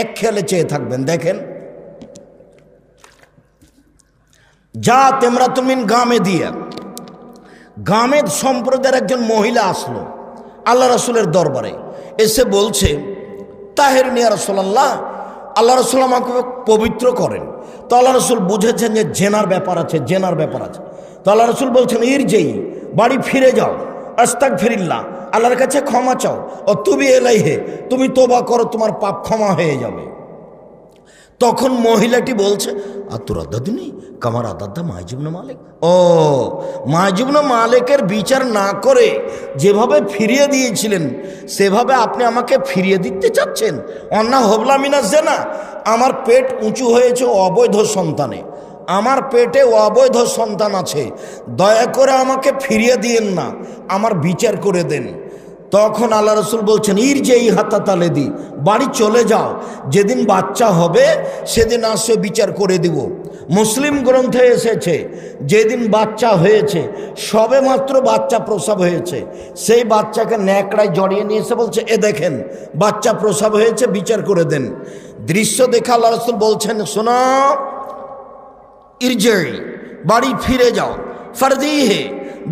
এক খেয়ালে চেয়ে থাকবেন, দেখেন। যা তেমরা তুমিন গামে দিয়ে গামেদ সম্প্রদায়ের একজন মহিলা আসলো আল্লাহ রসুলের দরবারে। এসে বলছে, তাহের নিয়া রসোল্লাহ আল্লাহ রসুল আমাকে পবিত্র করেন। তো আল্লাহ রসুল বুঝেছেন যে জেনার ব্যাপার আছে, জেনার ব্যাপার আছে। তো আল্লাহ রসুল বলছেন ইর যেই বাড়ি ফিরে যাও আস্তাক ফিরিল্লা আল্লাহর কাছে ক্ষমা চাও। ও তুমি এলাই হে তুমি তোবা করো, তোমার পাপ ক্ষমা হয়ে যাবে। তখন মহিলাটি বলছে, আর তোর আদাদিনী কামার আদাদ্দা মাইজুবনা মালিক। ও মাইজুবনা মালিকের বিচার না করে যেভাবে ফিরিয়ে দিয়েছিলেন, সেভাবে আপনি আমাকে ফিরিয়ে দিতে চাচ্ছেন। অন্না হবলা মিনাস না আমার পেট উঁচু হয়েছে অবৈধ সন্তানে। আমার পেটে অবৈধ সন্তান আছে। দয়া করে আমাকে ফিরিয়ে দিয়েন না, আমার বিচার করে দেন। তখন আল্লাহ রসুল বলছেন ইর যে এই হাতা তালে দি বাড়ি চলে যাও, যেদিন বাচ্চা হবে, সেদিন আসে বিচার করে দিব। মুসলিম গ্রন্থে এসেছে, যেদিন বাচ্চা হয়েছে, সবে মাত্র বাচ্চা প্রসব হয়েছে। সেই বাচ্চাকে ন্যাকড়ায় জড়িয়ে নিয়ে এসে বলছে, এ দেখেন, বাচ্চা প্রসব হয়েছে, বিচার করে দেন। দৃশ্য দেখে আল্লাহ রসুল বলছেন, শোনো ইরজেই বাড়ি ফিরে যাও ফরদি হে,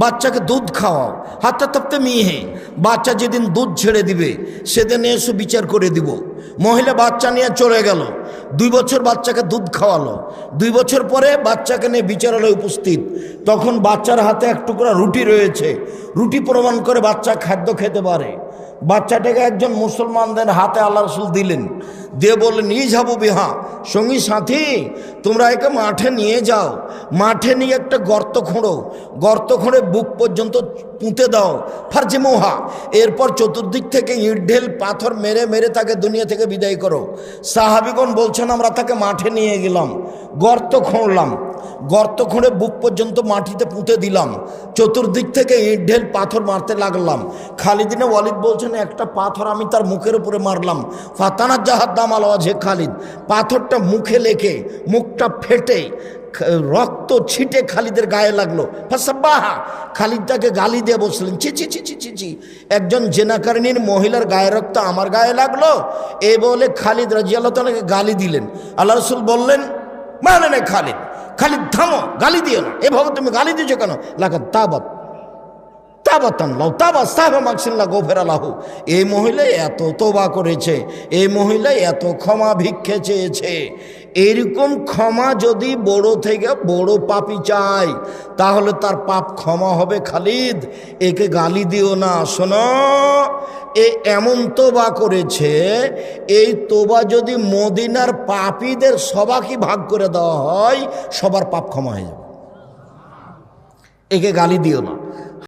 বাচ্চাকে দুধ খাওয়াও, হাতে তপ্তে মিহে বাচ্চা যেদিন দুধ ছেড়ে দিবে, সেদিন এসে বিচার করে দিব। মহিলা বাচ্চা নিয়ে চলে গেল, দুই বছর বাচ্চাকে দুধ খাওয়ালো, দুই বছর পরে বাচ্চাকে নিয়ে বিচারালয়ে উপস্থিত। তখন বাচ্চার হাতে এক টুকরা রুটি রয়েছে, রুটি প্রমাণ করে বাচ্চা খাদ্য খেতে পারে। বাচ্চাটাকে একজন মুসলমানদের হাতে আল্লাহ রসুল দিলেন। দিয়ে বললেন নিয়ে যাব বিহা, সঙ্গী সাথী, তোমরা একে মাঠে নিয়ে যাও। মাঠে নিয়ে একটা গর্ত খোঁড়ো। গর্ত খোঁড়ে বুক পর্যন্ত পুঁতে দাও। ফার্জে মোহা, এরপর চতুর্দিক থেকে ইট, ঢেল, পাথর মেরে মেরে তাকে দুনিয়া থেকে বিদায় করো। সাহাবিগণ বলছেন, আমরা তাকে মাঠে নিয়ে গেলাম, গর্ত খুঁড়লাম। গর্ত খুঁড়ে বুক পর্যন্ত মাটিতে পুঁতে দিলাম। চতুর্দিক থেকে ইট, ঢেল, পাথর মারতে লাগলাম। খালিদিনে ওয়ালিদ বলছেন, একটা পাথর আমি তার মুখের উপরে মারলাম। ফাতানার জাহার দাম আলোয়াজে খালিদ। পাথরটা মুখে লেখে, মুখটা ফেটে রক্ত ছিটে খালিদের গায়ে লাগল। ফাসাব্বাহা! খালিদ তাকে গালি দিয়ে বসলেন ছি ছি ছি ছি ছি ছি, একজন জেনাকারিনীর মহিলার গায়ে রক্ত আমার গায়ে লাগল? এ বলে খালিদ রাজিয়াল্লাহ তালাকে গালি দিলেন। আল্লাহ রসুল বললেন মানে খালিদ খালিদ থামো গালি দিও না। এভাবে তুমি গালি দিয়েছ কেন? লাগা তাবত। এই মহিলা এত তোবা করেছে, এই মহিলা এত ক্ষমা ভিক্ষে চেয়েছে। এরকম ক্ষমা যদি বড় থেকে বড় পাপি চায়, তাহলে তার পাপ ক্ষমা হবে খালিদ। একে গালি দিও না, শোনো। এ এমন তোবা করেছে, এই তোবা যদি মদিনার পাপীদের সবাকে ভাগ করে দেওয়া হয়, সবার পাপ ক্ষমা হয়ে যাবে। একে গালি দিও না।